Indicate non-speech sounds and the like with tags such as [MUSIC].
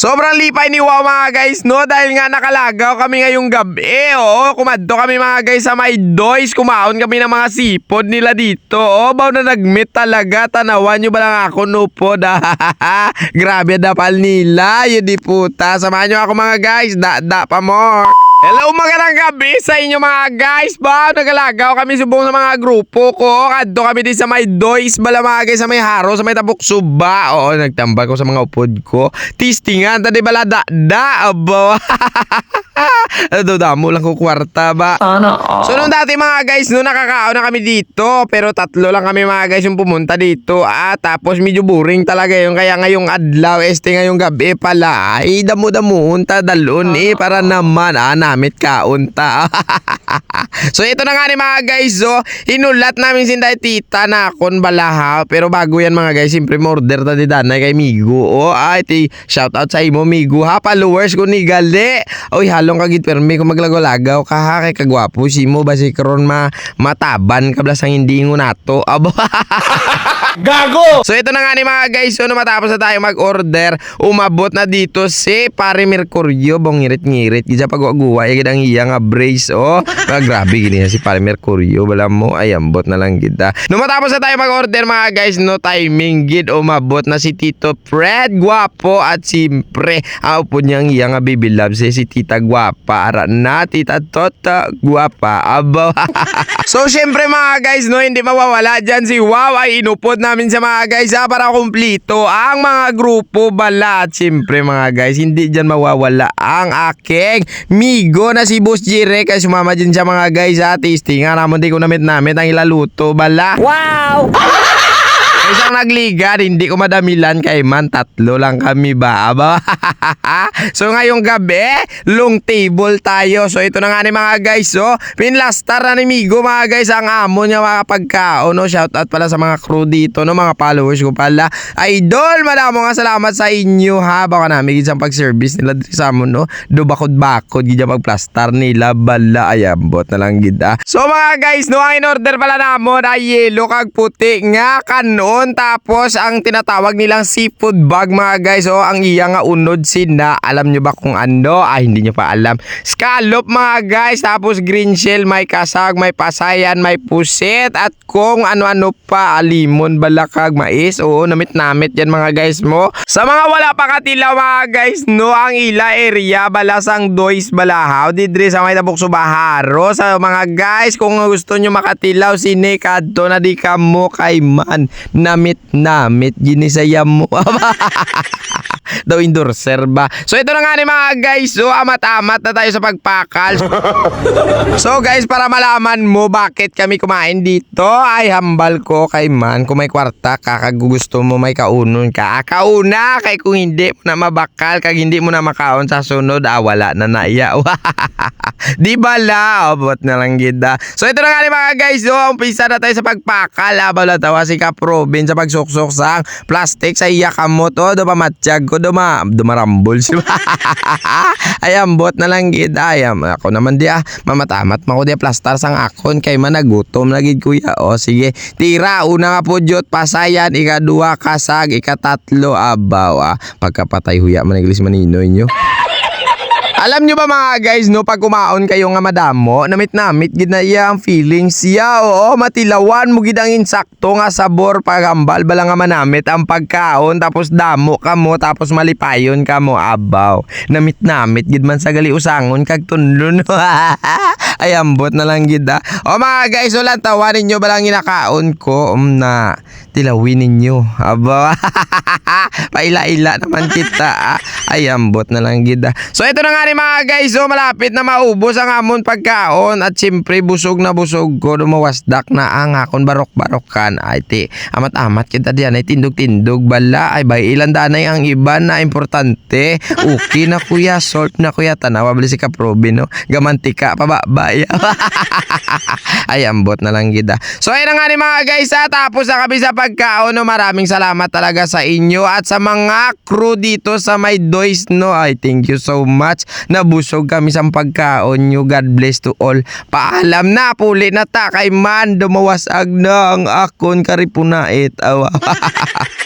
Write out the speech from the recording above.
Sobrang lipay ni Wow mga guys, no? Dahil nga nakalagaw kami ngayong gabi. Oo, kumadto kami mga guys sa may doys. Kumaon kami ng mga sipod nila dito. Oh, baw na nag-meet talaga. Tanawan nyo ba lang ako, no po? [LAUGHS] Grabe dapal nila. Yun di puta. Samahan nyo ako mga guys. Da-da pa more. Hello magandang gabi sa inyo mga guys. Ba nagalagaw kami subong sa mga grupo ko. Kadto kami din sa may doys bala mga guys sa may haro sa may tabok suba oo nagtambal ko sa mga upod ko. Tistingan tadi bala da da abo. [LAUGHS] Ano daw damo lang ko kwarta ba? Sana all. So nung dati mga guys, no nakakaon na kami dito, pero tatlo lang kami mga guys yung pumunta dito. Ah, tapos medyo boring talaga yung kaya ngayong adlaw, este ngayong gabi pala. Ay, damo-damo unta dalon eh para naman. Ah namit ka unta. [LAUGHS] so ito na nga ni mga guys, so hinulat namin si Inday Tita na kon balaha, pero bago yan mga guys, siyempre order ta di danay kay Migo. Oh, ay ti shout out sa imo Migo ha, followers ko ni Gali. Oy, halong kagit permi ko maglagaw-lagaw ka ha kay kagwapo si mo basi karon ma mataban kabla sang hindi ngo nato. Abo. [LAUGHS] Gago! So ito na nga ni mga guys, so matapos na tayo mag-order, umabot na dito si Pare Mercurio, bong ngirit-ngirit, gisa pag-uguwa, yung ang iya nga brace, oh. Ah, grabe gini si Pare Mercurio, wala mo, ay ambot na lang kita. No matapos na tayo mag-order mga guys, no timing gid, umabot na si Tito Fred, guwapo, at simpre, ang upo niyang iya nga baby love si, si Tita Guwapa, ara na, Tita Tota, guwapa, abo. [LAUGHS] so syempre mga guys, no, hindi mawawala dyan si Wow, ay inupod namin sa mga guys ha, para kumplito ang mga grupo bala. At syempre mga guys, hindi dyan mawawala ang aking migo na si Boss Jire kasi sumama dyan sa mga guys ha. Tasting nga naman di ko namit namit ang ilaluto bala. Wow! Isang nagliga, hindi ko madamilan kay man, tatlo lang kami ba? Aba? [LAUGHS] so ngayong gabi, long table tayo. So ito na nga ni mga guys, so pinlastar na ni Migo mga guys ang amo niya mga pagkaon. No? Shout out pala sa mga crew dito, no? mga followers ko pala. Idol, madamo nga salamat sa inyo ha. Baka namin isang pag-service nila dito sa amon, no? Do bakod-bakod, gidya magplastar nila, bala, ayambot na lang gida. So mga guys, no, ang in-order pala namon ay yellow kag puti nga kanon tapos ang tinatawag nilang seafood bag mga guys oh ang iya nga unod sina alam nyo ba kung ano? Ay hindi nyo pa alam. Scallop mga guys tapos green shell may kasag may pasayan may puset at kung ano-ano pa limon balakag mais. Oo namit namit yan mga guys mo. Sa mga wala pa katila mga guys no ang ila area balasang dois balahaw. Didre sa may tabok subaharo. Sa mga guys kung gusto nyo makatilaw sine kadto na di ka mo kay man namit namit ginisaya mo. [LAUGHS] Daw endorser ba? So ito na nga ni mga guys. So amat-amat na tayo sa pagpakal. [LAUGHS] So guys para malaman mo bakit kami kumain dito ay hambal ko kay man. Kung may kwarta ka kag gusto mo may kaunon ka. Ah, kauna kay kung hindi mo na mabakal kag hindi mo na makaon sa sunod ah wala na naiya. [LAUGHS] Di bala, obot na lang gida. So ito na nga ni mga guys, so umpisa na tayo sa pagpakal. Abaw na tawa si Kaprobin sa pagsuksok sa plastic sa iya kamot. O, do pamatsyag ko, do ma, do marambol si [LAUGHS] Ayam, bot na lang gida. Ayam, ako naman di ah, mamatamat mako di plastar sang akon kay managutom na gid kuya. O sige, tira, una nga po jot, pasayan, ikadua, kasag, ikatatlo, abaw ah. Pagkapatay huya maniglis maninoy nyo. Alam nyo ba mga guys, no, pag kumaon kayo nga madamo, namit-namit gid na iya ang feelings siya. Oo, matilawan mo gid ang insakto nga sabor pagambal bala nga manamit ang pagkaon tapos damo ka mo tapos malipayon ka mo abaw. Namit-namit gid man sa gali usangon kag tunlon. [LAUGHS] Ay na lang gid ah. O mga guys, wala tawanin nyo ba lang inakaon ko um, na tilawin ninyo. Aba. [LAUGHS] Paila-ila naman kita. ah. Ay ambot na lang gid ah. So ito na nga ni mga guys, so malapit na maubos ang amon pagkaon at siyempre busog na busog ko dumawasdak na ang akon barok-barokan. Ay ti, amat-amat kita diyan ay tindog-tindog bala ay bay ilan danay ang iba na importante. Okay na kuya, salt na kuya tanawa si Kaprobi no. Gamantika pababay. [LAUGHS] ay ambot na lang gida. So ayun na nga ni mga guys, ah, tapos na kami sa pagkaon. Maraming salamat talaga sa inyo at sa mga crew dito sa may Dois no. Ay thank you so much. Nabusog kami sa pagkaon nyo. God bless to all. Paalam na puli na ta kay man dumawasag na ang akon karipunait. Awa. [LAUGHS]